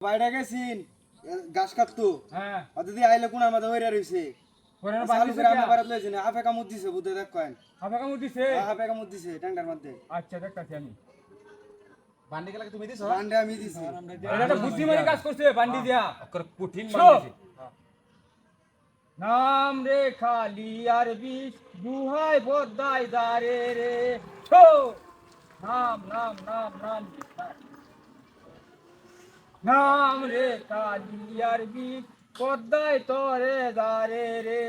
বাইরে গেছিন? গাছ কাটতো। হ্যাঁ। দিদি আইলে কোনার মাঝে হইরা রইছে? কামুদ দিছে দেখ দিছে? কামুদ দিছে ট্যাংটার মধ্যে। আচ্ছা দেখতাছি আমি। বান্ডি গেলে তুমি দিছো? বান্ডে আমি দিছি। এটা একটা বুদ্ধিমানী কাজ করছে বান্ডি দিয়া। অকর কঠিন শো। নাম রে খালি আর বিষ দুহাই বদাই দারে রে। নাম নাম নাম নাম। নাম রে খালি আর বিষ পদ্মায় তরে দারে রে।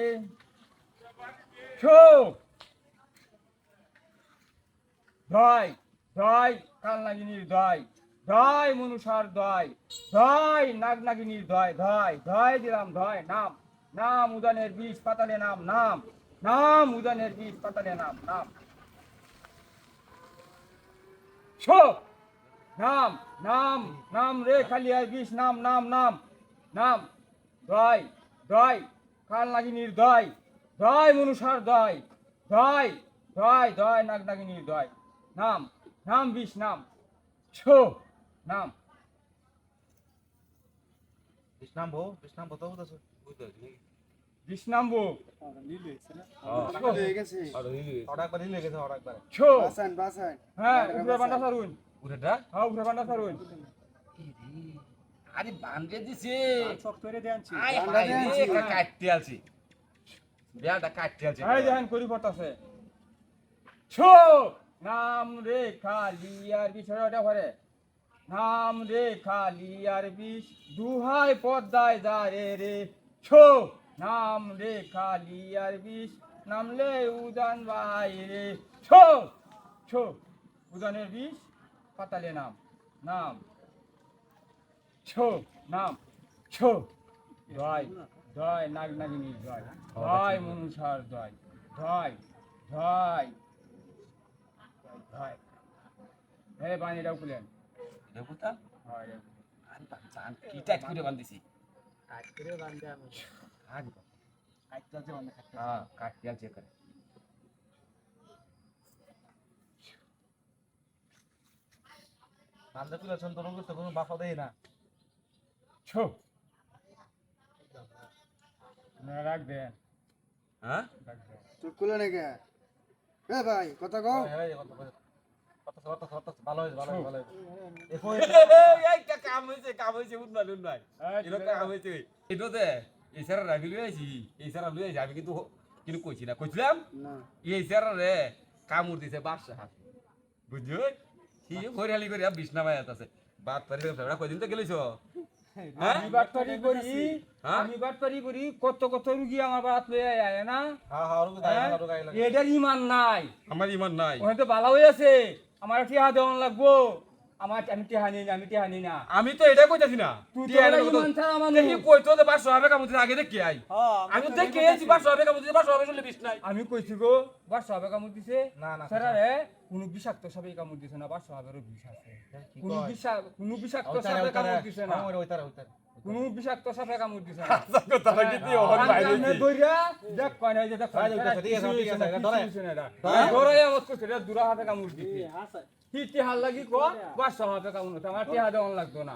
দয় দয় কাল নাগিনীর দয়। দয়, মনুষার দয়। দয় নাগ নাগিনীর দয়। দয় দয় দিলাম, দয়, নাম। নাম উদানের বিষ পাতালে নাম নাম। নাম উদানের বিষ পাতালে নাম নাম। শো। নাম নাম নাম রে খালি আর বিষ নাম নাম নাম নাম। দয় দয় কাল নাগিনীর দয়। দয় মনুষার দয়। দয় দয় দয় নাগ নাগিনীর দয়। নাম নাম বিষ নাম। ছো নাম। বিষ্ণাম ভো বিষ্ণাম ভো তো বুঝছ বুঝছ বিষ নাম বো গেছে। ওটা একবার নিলে গেছে। ওটা একবার ছো। বাসান। বাসান হ্যাঁ উপরে বান্ডা সারুন। হ্যাঁ উপরে বান্ডা সারুন আরে দিছে। সফটওয়্যারে দেনছি। রে কাটতে আছি বিয়াটা কাটতে আছি এই দেখেন করি পড়তাছে। ছো নাম রে খালি আর বিষয়টা ভরে নাম রে খালি আর বিষ। দুহাই পদ্মায় দারে রে। ছো নাম রে খালি আর বিষ। নামলে উদান ভাই রে। ছো ছো উদানের বিষ? পাতালে নাম নাম। ছো নাম। ছো। জয় জয় নাগ নাগিনীর জয়। জয় মনুষার জয় জয় জয়। জয়। হে বাণীটাও খুলেন। দেবুতা? হয় রে। আরে বান কি টাইট করে বান্ধিছি? আগে কাটতে আছে মানে কাটতে হ্যাঁ কাটতে আছে করে বান্ধে তুলে শুন তোর তো কোনো বাফা দেই না। ছো। আপনারা রাখ দেন। হ্যাঁ? চুপ করলে নাকি? এ ভাই কথা কও। আমি কিন্তু কিন্তু কইছি না। কইছিলাম? এই স্যার রে কামড় দিছে বাদশা হাত বুঝছ কি হরিয়ালি করে বিছনা মায়াত আছে। বাত পারি ব্যবসা কয়দিন তো গেলিছ হ্যাঁ আমি বাটপারি করি হ্যাঁ? আমি বাটপারি করি কত কত রুগী আমার বাত লয়ে আয় না? হ্যাঁ হ্যাঁ হ্যাঁ? এটার ইমান নাই। আমার ইমান নাই। ওখানে তো বালা হয়ে আছে আমার টিহা দেওয়ান লাগবো। আমার আমি টিহা নিই না আমি টিহা নিই না। আমি তো এটা কইতাছি না তুই তো টিয়া একটা এনে কত- ইমান ছাড়া মানুষ। দেখি কইতো যে বাসো হবে কামুতে আগে দেখি আই। আমি দেখি আইছি বাসো হবে কামুতে বাসো হবে শুনলে বিষ নাই। আমি কইছি গো না, না, স্যার রে কোনো বিষাক্ত সবে কামড় দিছে না বার সবেরও বিষ আছে। কোনো বিষাক্ত কোনো বিষাক্ত সাপে কামড় দিছে না। কোনো বিষাক্ত সাপে কামড় দিছে না। তারা কি দিয়ে হন বাইরে আমি দইরা দেখ কয় নাই যে দেখ ঠিক আছে, ঠিক আছে, ধরে। ধরে আমত কইছে রে দূরা হাতে কামড় দিছে। কি টিহার লাগি কো? বার সবে কামড় আমার টিহা দেওয়ান লাগতো না।